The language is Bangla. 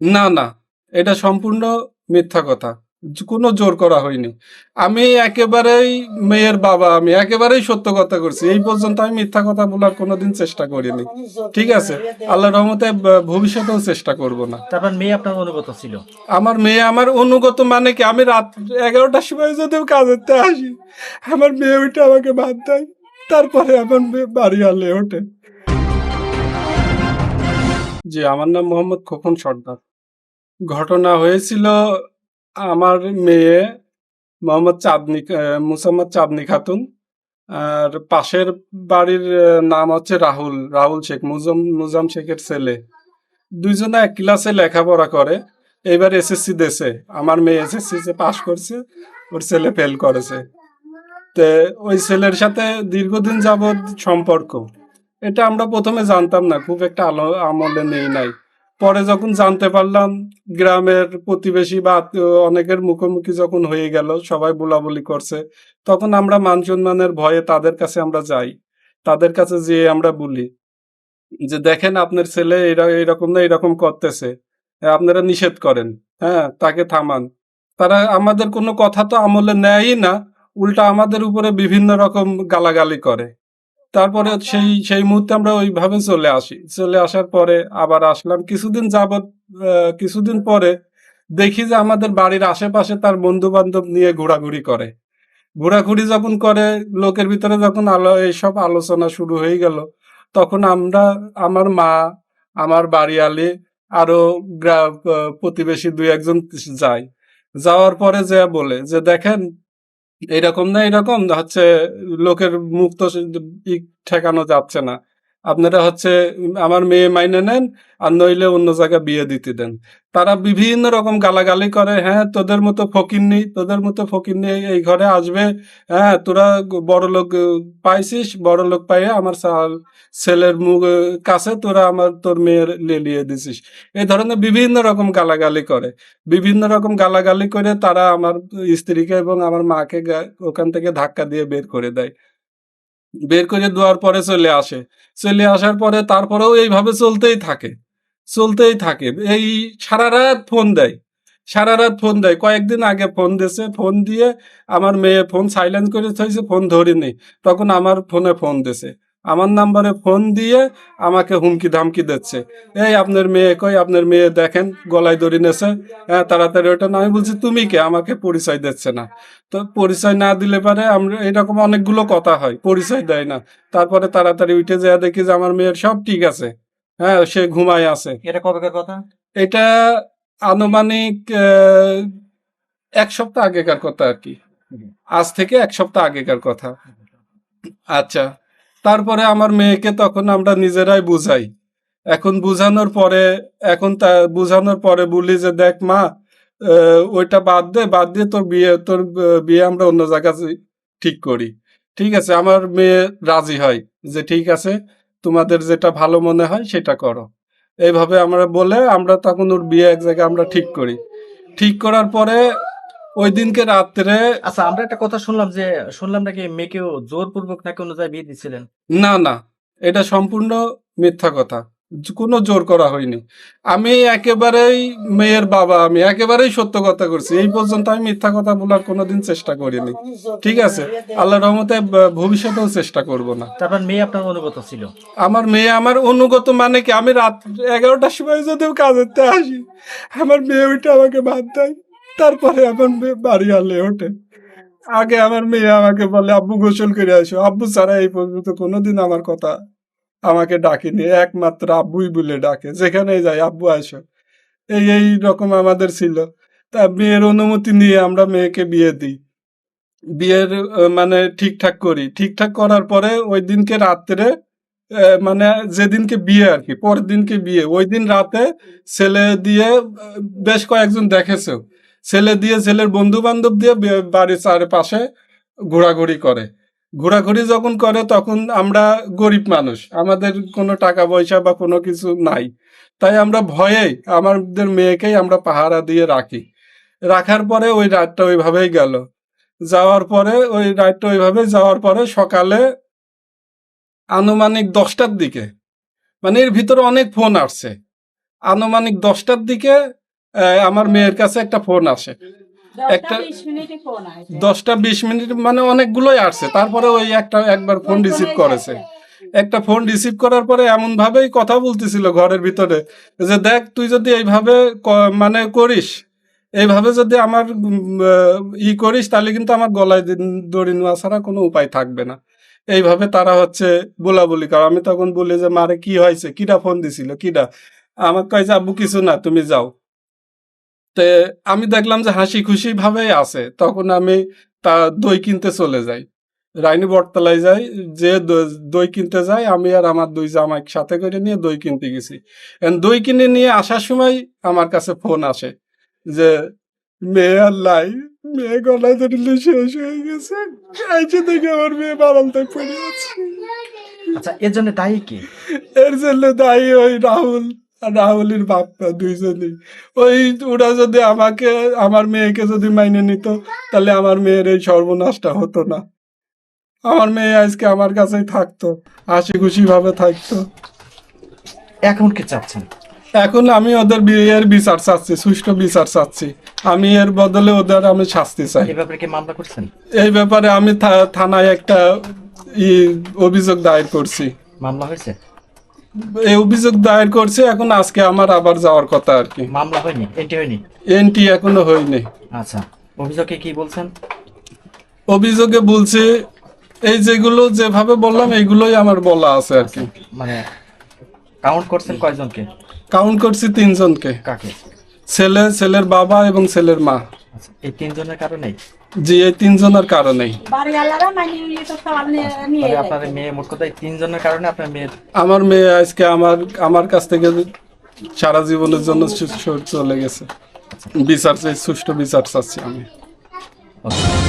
না না এটা সম্পূর্ণ মিথ্যা কথা। কোনো জোর করা হয়নি। আমি একেবারেই মেয়ের বাবা আমি একেবারেই সত্য কথা করছি এই পর্যন্ত আমি মিথ্যা কথা বলার কোনোদিন চেষ্টা করিনি। ঠিক আছে? আল্লাহ রহমতে ভবিষ্যতেও চেষ্টা করব না। তারপর মেয়ে আপনার অনুগত ছিল? আমার মেয়ে আমার অনুগত মানে কি? আমি রাত এগারোটার সময় যদি কাজেতে আসি আমার মেয়ে ওইটা আমাকে বাদ দেয়। তারপরে আমার মেয়ে বাড়ি আলে ওঠে। জি আমার নাম মোহাম্মদ খোকন সর্দার। ঘটনা হয়েছিল আমার মেয়ে মোহাম্মদ চাঁদনি মুসাম্মদ চাঁদনি খাতুন। আর পাশের বাড়ির নাম হচ্ছে রাহুল রাহুল শেখ, মুজাম মুজাম শেখের ছেলে। দুইজনে এক ক্লাসে লেখাপড়া করে, এবার এসএসসি দেশে। আমার মেয়ে এসএসসি তে পাশ করছে, ওর ছেলে ফেল করেছে। তে, ওই ছেলের সাথে দীর্ঘদিন যাবৎ সম্পর্ক। এটা আমরা প্রথমে জানতাম না, খুব একটা আলো, আমলে নেই নাই। পরে যখন জানতে পারলাম, গ্রামের প্রতিবেশী বা অনেকের মুখোমুখি যখন হয়ে গেল, সবাই বলাবলি করছে, তখন আমরা মান সম্মানের ভয়ে তাদের কাছে আমরা যাই। তাদের কাছে যেয়ে আমরা বলি যে, দেখেন আপনার ছেলে এরা- এরকম না, এরকম করতেছে। আপনারা নিষেধ করেন হ্যাঁ তাকে থামান। তারা আমাদের কোনো কথা তো আমলে নেয়ই না, উল্টা আমাদের উপরে বিভিন্ন রকম গালাগালি করে। তারপরে সেই সেই মুহূর্তে আমরা ওইভাবে চলে আসি। চলে আসার পরে আবার আসলাম। কিছুদিন যাবৎ কিছুদিন পরে দেখি যে আমাদের বাড়ির আশেপাশে তার বন্ধু বান্ধব নিয়ে ঘোরাঘুরি করে। ঘোরাঘুরি যখন করে লোকের ভিতরে যখন আলো এইসব আলোচনা শুরু হয়ে গেল তখন আমরা আমার মা আমার বাড়িয়ালি আরও প্রতিবেশী দুই একজন যাই যাওয়ার পরে যে বলে যে দেখেন এরকম না এরকম হচ্ছে লোকের মুখ তো ঠেকানো যাচ্ছে না। আপনারা হচ্ছে, আমার মেয়ে মাইনে নেন আর নইলে অন্য জায়গায় বিয়ে দিতে দেন। তারা বিভিন্ন রকম গালাগালি করে হ্যাঁ তোদের মতো ফকির নেই, তোদের মতো ফকির নেই, এই ঘরে আসবে হ্যাঁ তোরা বড় লোক পাইছিস, বড় লোক পাইয়ে আমার ছেলের মুখ কাছে তোরা আমার, তোর মেয়ের লেলিয়ে দিছিস। এই ধরনের বিভিন্ন রকম গালাগালি করে। বিভিন্ন রকম গালাগালি করে তারা আমার স্ত্রীকে এবং আমার মাকে ওখান থেকে ধাক্কা দিয়ে বের করে দেয়। বের করে দেওয়ার পরে চলে আসে। চলে আসার পরে তারপরেও এইভাবে চলতেই থাকে। চলতেই থাকে। এই সারা রাত ফোন দেয়। সারা রাত ফোন দেয়। কয়েকদিন আগে ফোন দিয়েছে। ফোন দিয়ে আমার মেয়ে ফোন সাইলেন্স করে থইছে। ফোন ধরিনি। তখন আমার ফোনে ফোন দিয়েছে। আমার নাম্বারে ফোন দিয়ে আমাকে হুমকি ধামকি দিচ্ছে। এই আপনার মেয়ে কই? আপনার মেয়ে দেখেন গলায় দড়ি নেছে। হ্যাঁ তাড়াতাড়ি ওটা না আমি বলছি তুমি কে? আমাকে পরিচয় দিচ্ছে না। তো পরিচয় না দিলে পারে আমরা এরকম অনেকগুলো কথা হয় পরিচয় দেয় না। তারপরে তাড়াতাড়ি উঠে যায় দেখি যে আমার মেয়ের সব ঠিক আছে। হ্যাঁ সে ঘুমায় আছে। এটা কবেকার কথা? এটা আনুমানিক এক সপ্তাহ আগেকার কথা আর কি। আজ থেকে এক সপ্তাহ আগেকার কথা। আচ্ছা। তারপরে আমার মেয়েকে তখন আমরা নিজেরাই বুঝাই। এখন বুঝানোর পরে, এখন তা, বুঝানোর পরে বলি যে, দেখ মা ওইটা বাদ দে, বাদ দিয়ে তোর বিয়ে তোর বিয়ে আমরা অন্য জায়গায় ঠিক করি। ঠিক আছে, আমার মেয়ে রাজি হয় যে, ঠিক আছে, তোমাদের যেটা ভালো মনে হয় সেটা করো। এইভাবে আমরা বলে আমরা তখন ওর বিয়ে এক জায়গায় আমরা ঠিক করি। ঠিক করার পরে ওই দিনকে রাত্রে আচ্ছা আমরা একটা কথা শুনলাম যে শুনলাম নাকি মেয়েকেও জোরপূর্বক নাকি অন্য জায়গায় বিয়ে দিচ্ছিলেন না না এটা সম্পূর্ণ মিথ্যা কথা। কোনো জোর করা হয়নি। আমি একেবারেই মেয়ের বাবা আমি একেবারেই সত্য কথা করছি এই পর্যন্ত আমি মিথ্যা কথা বলার কোনোদিন চেষ্টা করিনি। ঠিক আছে? আল্লাহ রহমতে ভবিষ্যতেও চেষ্টা করব না। তারপর মেয়ে আপনার অনুগত ছিল? আমার মেয়ে আমার অনুগত মানে কি? আমি রাত এগারোটার সময় যদি কাজেতে আসি আমার মেয়ে ওইটা আমাকে বাদ দেয়। তারপরে মেয়ে বাড়ি আলে ওঠে। আগে আমার মেয়ে আমাকে বলে, আব্বু, গোসল করে আসো। আব্বু ছাড়া এই পর্যন্ত কোনোদিন আমার কথা আমাকে ডাকেনি। একমাত্র আব্বুই বলে ডাকে। যেখানে যাই, আব্বু আসো। এই এই রকম আমাদের ছিল। তা মেয়ের অনুমতি নিয়ে আমরা মেয়েকে বিয়ে দিই। বিয়ের মানে ঠিকঠাক করি। ঠিকঠাক করার পরে ওই দিনকে রাত্রে মানে যেদিনকে বিয়ে আর কি, পরের দিনকে বিয়ে। ওই দিন রাতে ছেলে দিয়ে বেশ কয়েকজন দেখেছে ছেলে দিয়ে ছেলের বন্ধু বান্ধব দিয়ে বাড়ির চারপাশে ঘোরাঘুরি করে। ঘোরাঘুরি যখন করে তখন আমরা গরিব মানুষ, আমাদের কোনো টাকা পয়সা বা কোনো কিছু নাই। তাই আমরা ভয়ে আমাদের মেয়েকেই আমরা পাহারা দিয়ে রাখি। রাখার পরে ওই রাতটা ওইভাবেই গেল। যাওয়ার পরে, ওই রাতটা ওইভাবে যাওয়ার পরে সকালে আনুমানিক দশটার দিকে মানে এর ভিতরে অনেক ফোন আসছে। আনুমানিক দশটার দিকে আমার মেয়ের কাছে একটা ফোন আসে। একটা- দশটা বিশ মিনিট মানে অনেকগুলোই আসছে তারপরে ওই একটা একবার ফোন রিসিভ করেছে। একটা ফোন রিসিভ করার পরে এমন ভাবেই কথা বলতেছিল ঘরের ভিতরে যে দেখ তুই যদি এইভাবে মানে করিস এইভাবে যদি আমার ই করিস তাহলে কিন্তু আমার গলায় দড়ি নেওয়া ছাড়া কোনো উপায় থাকবে না। এইভাবে তারা হচ্ছে বলাবলি করে। আমি তখন বলি যে মারে কি হয়েছে? কিরা ফোন দিছিল? কিরা আমার কয় যে আব্বু কিছু না তুমি যাও। তে আমি দেখলাম যে হাসি খুশি ভাবেই আছে। তখন আমি তা দই কিনতে চলে যাই। রাইনি বটতলায় যাই যে দই কিনতে যাই আমি আর আমার দুই জামাই সাথে করে নিয়ে দই কিনতে গেছি। দই কিনে নিয়ে আসার সময় আমার কাছে ফোন আসে যে মেয়ে আর লাই মেয়ে গলায় ধরিলে শেষ হয়ে গেছে। আইসে দেখে আমার মেয়ে বারান্দায় পড়ে আছে। আচ্ছা এর জন্য দায়ী কি? এর জন্য দায়ী ওই রাহুল। রাহুলের বাপ্পা দুইজনই। ওই ওরা যদি আমাকে আমার মেয়েকে যদি মাইনে নিত তাহলে আমার মেয়ের এই সর্বনাশটা হতো না। আমার মেয়ে আজকে আমার কাছেই থাকতো হাসি খুশি ভাবে থাকতো। এখন কি চাচ্ছেন? এখন আমি ওদের বিয়ের বিচার চাচ্ছি সুষ্ঠু বিচার চাচ্ছি। আমি এর বদলে ওদের আমি শাস্তি চাই। এই ব্যাপারে কি মামলা করছেন? এই ব্যাপারে আমি থানায় একটা অভিযোগ দায়ের করছি। মামলা হয়েছে? এই অভিযোগ দায়ের করছি এখন আজকে আমার আবার যাওয়ার কথা আর কি। মামলা হয়নি? এন্টি হয়নি? এনটি এখনও হয়নি। আচ্ছা অভিযোগে কি বলছেন? অভিযোগে বলছে এই যেগুলো যেভাবে বললাম এইগুলোই আমার বলা আছে আর কি। মানে কাউন্ট করছেন কয়জনকে? কাউন্ট করছি তিনজনকে। কাকে? ছেলে ছেলের বাবা এবং ছেলের মা। আচ্ছা এই তিনজনের কারণেই? জি এই তিনজনের কারণেই মানে আপনার মেয়ে মোট কথা তিনজনের কারণে আপনার মেয়ের আমার মেয়ে আজকে আমার আমার কাছ থেকে সারা জীবনের জন্য চলে গেছে। বিচার চাই সুষ্ঠু বিচার চাচ্ছি আমি। Okay.